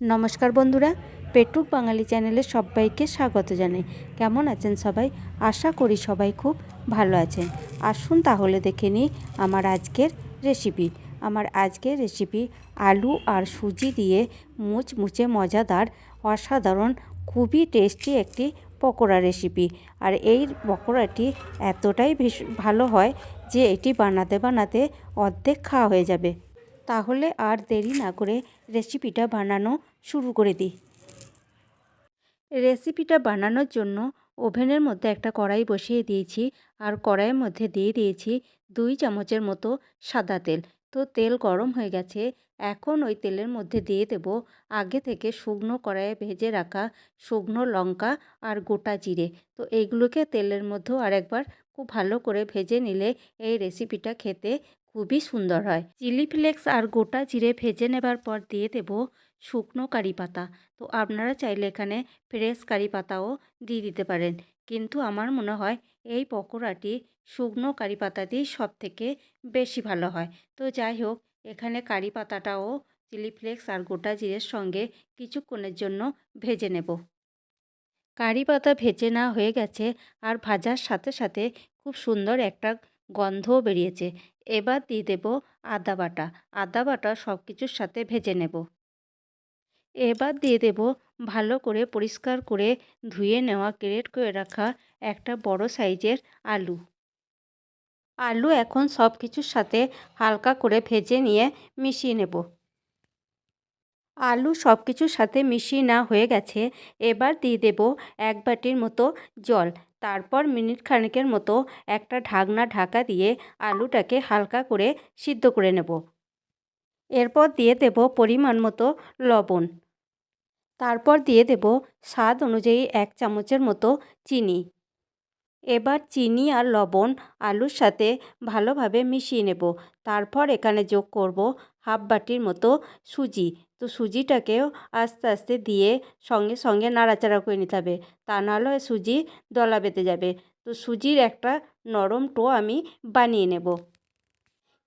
নমস্কার বন্ধুরা পেটুক বাঙালি চ্যানেলে সবাইকে স্বাগত জানাই। কেমন আছেন সবাই? আশা করি সবাই খুব ভালো আছেন। আসুন তাহলে দেখে নিই আমার আজকের রেসিপি আমার আজকের রেসিপি আলু আর সুজি দিয়ে মুচমুচে মজাদার, অসাধারণ, খুবই টেস্টি একটি পকোড়া রেসিপি আর এই পকোড়াটি এতটাই ভালো হয় যে এটি বানাতে বানাতে অর্ধেক খাওয়া হয়ে যাবে। তাহলে আর দেরি না করে রেসিপিটা বানানো শুরু করে দিই। রেসিপিটা বানানোর জন্য ওভেনের মধ্যে একটা কড়াই বসিয়ে দিয়েছি আর কড়াইয়ের মধ্যে দিয়ে দিয়েছি দুই চামচের মতো সাদা তেল। তো তেল গরম হয়ে গেছে, এখন ওই তেলের মধ্যে দিয়ে দেব আগে থেকে শুকনো কড়াইয়ে ভেজে রাখা শুকনো লঙ্কা আর গোটা জিরে। তো এইগুলোকে তেলের মধ্যেও আরেকবার খুব ভালো করে ভেজে নিলে এই রেসিপিটা খেতে খুবই সুন্দর হয়। চিলি ফ্লেক্স আর গোটা জিরে ভেজে নেবার পর দিয়ে দেব শুকনো কারি পাতা। তো আপনারা চাইলে এখানে ফ্রেশ কারি পাতাও দিয়ে দিতে পারেন। কিন্তু আমার মনে হয় এই পকোড়াটি শুকনো কারি পাতা দিয়েই সব থেকে বেশি ভালো হয়। তো যাই হোক, এখানে কারি পাতাটাও চিলি ফ্লেক্স আর গোটা জিরের সঙ্গে কিছুক্ষণের জন্য ভেজে নেব। কারি পাতা ভেজে না হয়ে গেছে আর ভাজার সাথে সাথে খুব সুন্দর একটা গন্ধও বেরিয়েছে। এবার দিয়ে দেব আদা বাটা। আদা বাটা সব কিছুর সাথে ভেজে নেব। এবার দিয়ে দেব ভালো করে পরিষ্কার করে ধুয়ে নেওয়া গ্রেট করে রাখা একটা বড় সাইজের আলু। আলু এখন সব কিছুর সাথে হালকা করে ভেজে নিয়ে মিশিয়ে নেব। আলু সব কিছুর সাথে মিশিয়ে না হয়ে গেছে, এবার দিয়ে দেব এক বাটির মতো জল। তারপর মিনিট খানেকের মতো একটা ঢাকনা ঢাকা দিয়ে আলুটাকে হালকা করে সিদ্ধ করে নেব। এরপর দিয়ে দেব পরিমাণ মতো লবণ। তারপর দিয়ে দেব স্বাদ অনুযায়ী এক চামচের মতো চিনি। এবার চিনি আর লবণ আলুর সাথে ভালোভাবে মিশিয়ে নেব। তারপর এখানে যোগ করব হাফ বাটির মতো সুজি। তো সুজিটাকেও আস্তে আস্তে দিয়ে সঙ্গে সঙ্গে নাড়াচাড়া করে নিতে হবে। তা নাহলে সুজি দলা বেঁধে যাবে। তো সুজির একটা নরম টো আমি বানিয়ে নেব।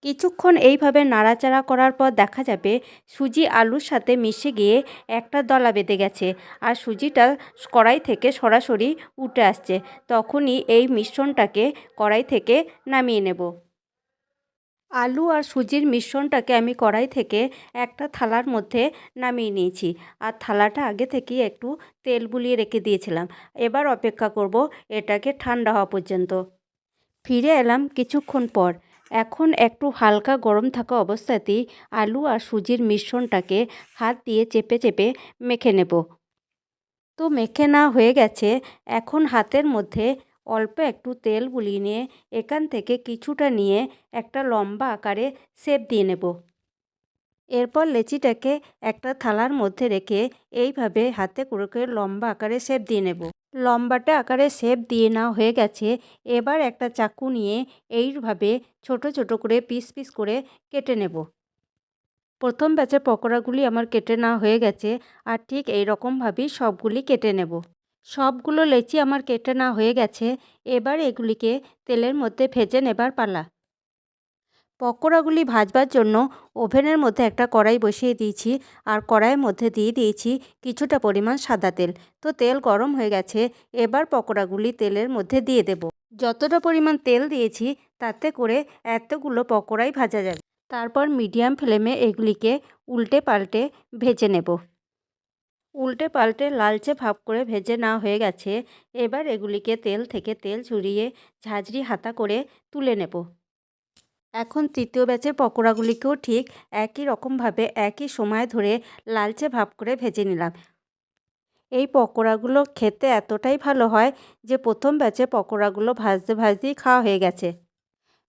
কিছুক্ষণ এইভাবে নাড়াচাড়া করার পর দেখা যাবে সুজি আলুর সাথে মিশে গিয়ে একটা দলা বেঁধে গেছে আর সুজিটা কড়াই থেকে সরাসরি উঠে আসছে। তখনই এই মিশ্রণটাকে কড়াই থেকে নামিয়ে নেব। আলু আর সুজির মিশ্রণটাকে আমি কড়াই থেকে একটা থালার মধ্যে নামিয়ে নিয়েছি আর থালাটা আগে থেকেই একটু তেল বুলিয়ে রেখে দিয়েছিলাম। এবার অপেক্ষা করব এটাকে ঠান্ডা হওয়া পর্যন্ত। ফিরে এলাম কিছুক্ষণ পর। এখন একটু হালকা গরম থাকা অবস্থাতেই আলু আর সুজির মিশ্রণটাকে হাত দিয়ে চেপে চেপে মেখে নেব। তো মেখে না হয়ে গেছে, এখন হাতের মধ্যে অল্প একটু তেল বুলিয়ে নিয়ে এখান থেকে কিছুটা নিয়ে একটা লম্বা আকারে সেপ দিয়ে নেব। এরপর লেচিটাকে একটা থালার মধ্যে রেখে এইভাবে হাতে করে করে লম্বা আকারে শেপ দিয়ে নেব। লম্বাটা আকারে শেপ দিয়ে নেওয়া হয়ে গেছে। এবার একটা চাকু নিয়ে এইভাবে ছোট ছোট করে পিস পিস করে কেটে নেব। প্রথম ব্যাচে পকোড়াগুলি আমার কেটে নেওয়া হয়ে গেছে আর ঠিক এই রকমভাবেই সবগুলি কেটে নেব। সবগুলো লেচি আমার কেটে নেওয়া হয়ে গেছে। এবার এগুলিকে তেলের মধ্যে ভেজে নেবার পালা। পকোড়াগুলি ভাজবার জন্য ওভেনের মধ্যে একটা কড়াই বসিয়ে দিয়েছি আর কড়াইয়ের মধ্যে দিয়ে দিয়েছি কিছুটা পরিমাণ সাদা তেল। তো তেল গরম হয়ে গেছে, এবার পকোড়াগুলি তেলের মধ্যে দিয়ে দেব। যতটা পরিমাণ তেল দিয়েছি, তাতে করে এতগুলো পকোড়াই ভাজা যাবে। তারপর মিডিয়াম ফ্লেমে এগুলিকে উল্টে পাল্টে ভেজে নেব। উল্টে পাল্টে লালচে ভাব করে ভেজে না হয়ে গেছে, এবার এগুলিকে তেল থেকে তেল ঝরিয়ে ঝাঁঝরি হাতা করে তুলে নেব। এখন তৃতীয় ব্যাচের পকোড়াগুলিকেও ঠিক একই রকমভাবে একই সময় ধরে লালচে ভাব করে ভেজে নিলাম। এই পকোড়াগুলো খেতে এতটাই ভালো হয় যে প্রথম ব্যাচে পকোড়াগুলো ভাজতে ভাজতেই খাওয়া হয়ে গেছে।